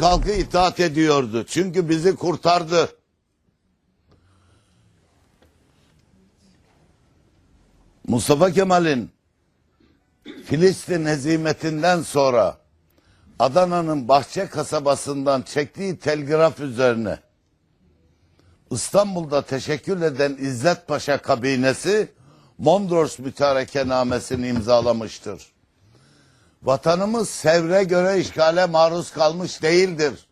Halkı itaat ediyordu. Çünkü bizi kurtardı. Mustafa Kemal'in Filistin hezimetinden sonra Adana'nın Bahçe kasabasından çektiği telgraf üzerine İstanbul'da teşekkül eden İzzet Paşa kabinesi Mondros mütarekenamesini imzalamıştır. Vatanımız sevre göre işgale maruz kalmış değildir.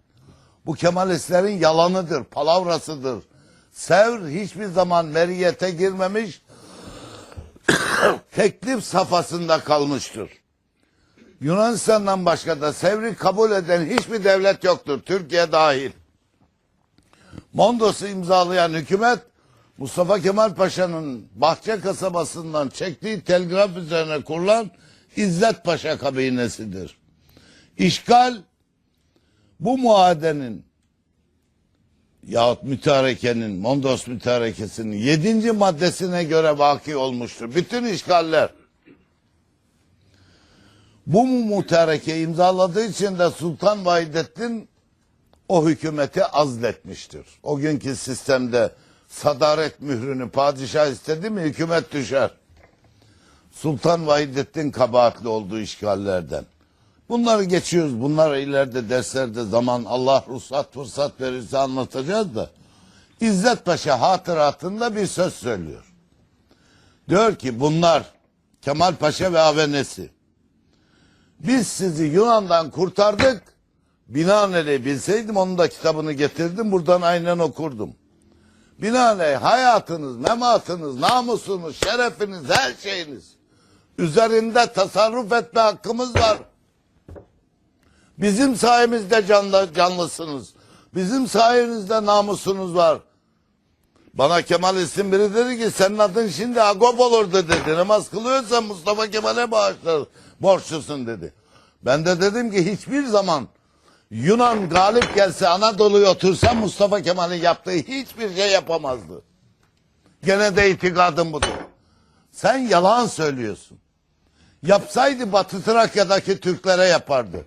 Bu Kemalistlerin yalanıdır, palavrasıdır. Sevr hiçbir zaman meriyete girmemiş, teklif safhasında kalmıştır. Yunanistan'dan başka da Sevr'i kabul eden hiçbir devlet yoktur, Türkiye dahil. Mondos'u imzalayan hükümet Mustafa Kemal Paşa'nın Bahçe kasabasından çektiği telgraf üzerine kurulan İzzet Paşa kabinesidir. İşgal bu muadenin yahut mütarekenin, Mondos mütarekesinin yedinci maddesine göre vaki olmuştur. Bütün işgaller bu mütareke imzaladığı için de Sultan Vahidettin o hükümeti azletmiştir. O günkü sistemde sadaret mührünü padişah istedi mi hükümet düşer. Sultan Vahidettin kabahatli olduğu işgallerden. Bunları geçiyoruz. Bunlar ileride derslerde zaman Allah ruhsat fırsat verirse anlatacağız da. İzzet Paşa hatıratında bir söz söylüyor. Diyor ki bunlar Kemal Paşa ve avenesi. Biz sizi Yunan'dan kurtardık. Binaenaleyh bilseydim onun da kitabını getirdim. Buradan aynen okurdum. Binaenaleyh hayatınız, mematınız, namusunuz, şerefiniz, her şeyiniz üzerinde tasarruf etme hakkımız var. Bizim sayemizde canlı, canlısınız. Bizim sayenizde namusunuz var. Bana Kemal isim biri dedi ki senin adın şimdi Agop olurdu dedi. Namaz kılıyorsan Mustafa Kemal'e bağışlar, borçlusun dedi. Ben de dedim ki hiçbir zaman Yunan galip gelse Anadolu'ya otursa Mustafa Kemal'in yaptığı hiçbir şey yapamazdı. Gene de itikadım budur. Sen yalan söylüyorsun. Yapsaydı Batı Trakya'daki Türklere yapardı.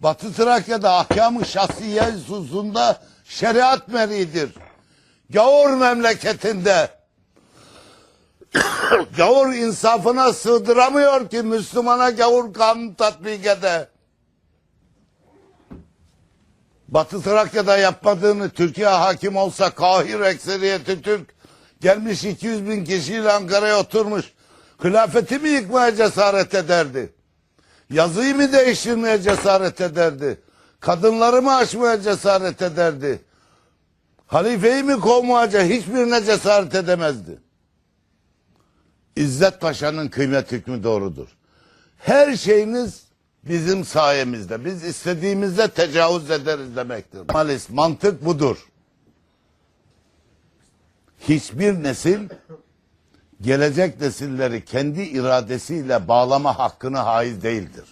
Batı Trakya'da ahkam-ı şahsiye hususunda şeriat meridir. Gavur memleketinde gavur insafına sığdıramıyor ki Müslümana gavur kanunu tatbik ede. Batı Trakya'da yapmadığını Türkiye hakim olsa kahir ekseriyeti Türk gelmiş 200 bin kişiyle Ankara'ya oturmuş. Hilafeti mi yıkmaya cesaret ederdi? Yazıyı mı değiştirmeye cesaret ederdi? Kadınları mı aşmaya cesaret ederdi? Halifeyi mi kovmaya hiçbirine cesaret edemezdi. İzzet Paşa'nın kıymet hükmü doğrudur. Her şeyiniz bizim sayemizde. Biz istediğimizde tecavüz ederiz demektir. Maalesef mantık budur. Hiçbir nesil gelecek nesilleri kendi iradesiyle bağlama hakkını haiz değildir.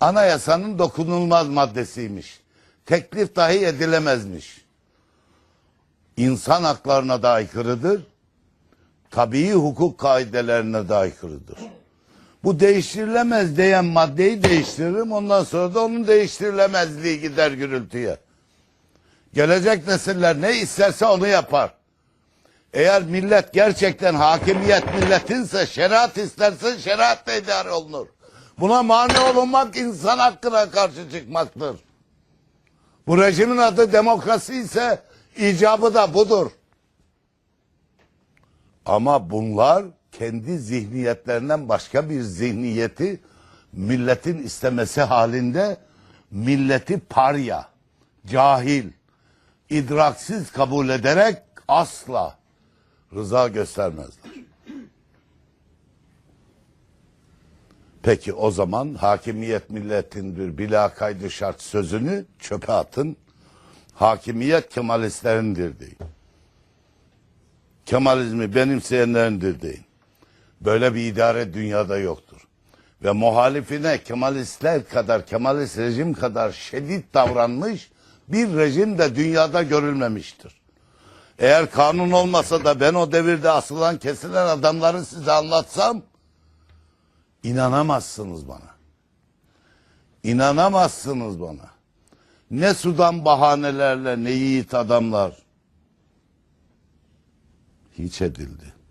Anayasanın dokunulmaz maddesiymiş. Teklif dahi edilemezmiş. İnsan haklarına da aykırıdır. Tabii hukuk kaidelerine de aykırıdır. Bu değiştirilemez diyen maddeyi değiştiririm. Ondan sonra da onun değiştirilemezliği gider gürültüye. Gelecek nesiller ne isterse onu yapar. Eğer millet gerçekten hakimiyet milletinse şeriat isterse şeriatla idare olunur. Buna mani olunmak insan hakkına karşı çıkmaktır. Bu rejimin adı demokrasi ise icabı da budur. Ama bunlar kendi zihniyetlerinden başka bir zihniyeti milletin istemesi halinde milleti parya, cahil, idraksiz kabul ederek asla rıza göstermezler. Peki o zaman hakimiyet milletindir bila kaydı şart sözünü çöpe atın. Hakimiyet Kemalistlerindir deyin. Kemalizmi benimseyenlerindir deyin. Böyle bir idare dünyada yoktur. Ve muhalifine Kemalistler kadar, Kemalist rejim kadar şiddet davranmış bir rejim de dünyada görülmemiştir. Eğer kanun olmasa da ben o devirde asılan kesilen adamları size anlatsam inanamazsınız bana. İnanamazsınız bana. Ne sudan bahanelerle ne yiğit adamlar hiç edildi.